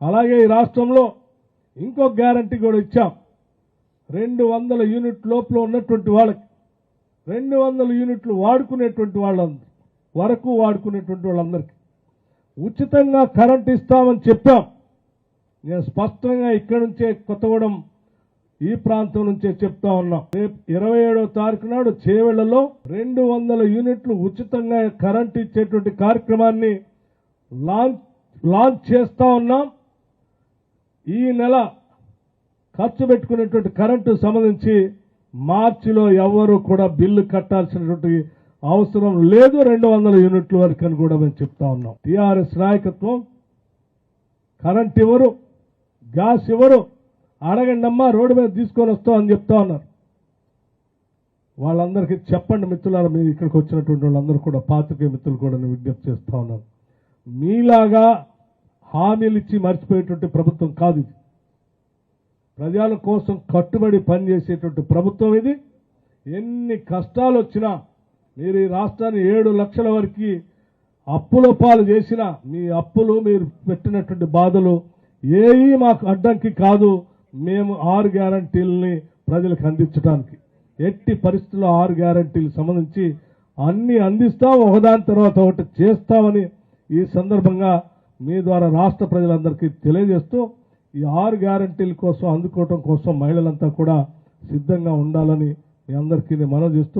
అలాగే ఈ రాష్ట్రంలో ఇంకో గ్యారంటీ కూడా ఇచ్చాం. రెండు వందల యూనిట్ లోపల ఉన్నటువంటి వాళ్ళకి రెండు వందల యూనిట్లు వాడుకునేటువంటి వాళ్ళందరి వరకు వాడుకునేటువంటి వాళ్ళందరికీ ఉచితంగా కరెంట్ ఇస్తామని చెప్పాం. నేను స్పష్టంగా ఇక్కడి నుంచే కొత్తగూడెం ఈ ప్రాంతం నుంచే చెప్తా ఉన్నాం. రేపు ఇరవై ఏడో తారీఖు నాడు చేవెళ్ళలో రెండు వందల యూనిట్లు ఉచితంగా కరెంట్ ఇచ్చేటువంటి కార్యక్రమాన్ని లాంచ్ లాంచ్ చేస్తా ఉన్నాం. ఈ నెల ఖర్చు పెట్టుకునేటువంటి కరెంటు సంబంధించి మార్చిలో ఎవరు కూడా బిల్లు కట్టాల్సినటువంటి అవసరం లేదు రెండు వందల యూనిట్ల వరకు అని కూడా మేము చెప్తా ఉన్నాం. టీఆర్ఎస్ నాయకత్వం కరెంట్ ఇవ్వరు గ్యాస్ ఇవ్వరు అడగండి అమ్మా రోడ్డు మీద తీసుకొని వస్తాం అని చెప్తా ఉన్నారు. వాళ్ళందరికీ చెప్పండి మిత్రులారా మీరు ఇక్కడికి వచ్చినటువంటి వాళ్ళందరూ కూడా పాత్రికే మిత్రులు కూడా నేను విజ్ఞప్తి చేస్తా ఉన్నాను. మీలాగా హామీలు ఇచ్చి మర్చిపోయేటువంటి ప్రభుత్వం కాదు ఇది. ప్రజల కోసం కట్టుబడి పనిచేసేటువంటి ప్రభుత్వం ఇది. ఎన్ని కష్టాలు వచ్చినా మీరు ఈ రాష్ట్రాన్ని ఏడు లక్షల వరకు అప్పుల పాలు చేసిన మీ అప్పులు మీరు పెట్టినటువంటి బాధలు ఏవి మాకు అడ్డంకి కాదు. మేము ఆరు గ్యారంటీలని ప్రజలకు అందించడానికి ఎట్టి పరిస్థితుల్లో ఆరు గ్యారంటీలు సంబంధించి అన్ని అందిస్తాం ఒకదాని తర్వాత ఒకటి చేస్తామని ఈ సందర్భంగా మీ ద్వారా రాష్ట్ర ప్రజలందరికీ తెలియజేస్తూ ఈ ఆరు గ్యారంటీల కోసం అందుకోవటం కోసం మహిళలంతా కూడా సిద్ధంగా ఉండాలని మీ అందరికీ నేను మనవి చేస్తూ